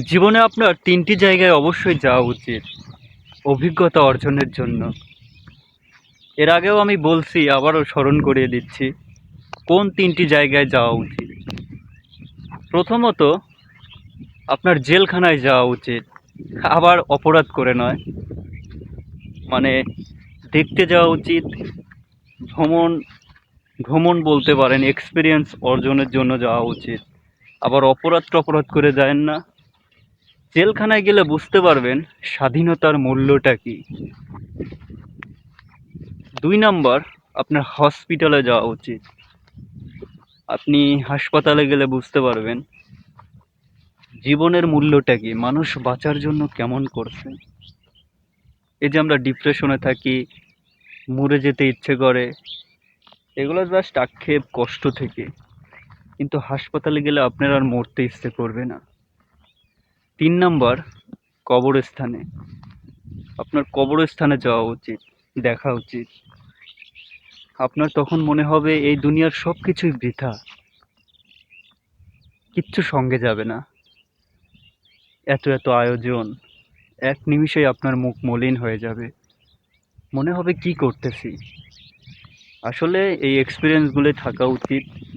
জীবনে আপনার তিনটি জায়গায় অবশ্যই যাওয়া উচিত, অভিজ্ঞতা অর্জনের জন্য। এর আগেও আমি বলছি, আবারও স্মরণ করিয়ে দিচ্ছি, কোন তিনটি জায়গায় যাওয়া উচিত? প্রথমত, আপনার জেলখানায় যাওয়া উচিত, আবার অপরাধ করে নয়। মানে দেখতে যাওয়া উচিত, ভ্রমণ ভ্রমণ বলতে পারেন এক্সপিরিয়েন্স অর্জনের জন্য যাওয়া উচিত। আবার অপরাধ টপরাধ করে যায় না। জেলখানায় গেলে বুঝতে পারবেন স্বাধীনতার মূল্যটা কী। দুই নাম্বার, আপনার হসপিটালে যাওয়া উচিত। আপনি হাসপাতালে গেলে বুঝতে পারবেন জীবনের মূল্যটা কি, মানুষ বাঁচার জন্য কেমন করছে। এই যে আমরা ডিপ্রেশনে থাকি, মরে যেতে ইচ্ছে করে, এগুলো জাস্ট আক্ষেপ কষ্ট থেকে। কিন্তু হাসপাতালে গেলে আপনার আর মরতে ইচ্ছে করবে না। তিন নম্বর কবরস্থানে। আপনার কবরস্থানে যাওয়া উচিত, দেখা উচিত। আপনার তখন মনে হবে এই দুনিয়ার সব কিছুই বৃথা। কিচ্ছু সঙ্গে যাবে না। এত এত আয়োজন, এক নিমিষেই আপনার মুখ মলিন হয়ে যাবে। মনে হবে কি করতেছি। আসলে এই এক্সপিরিয়েন্সগুলো থাকা উচিত।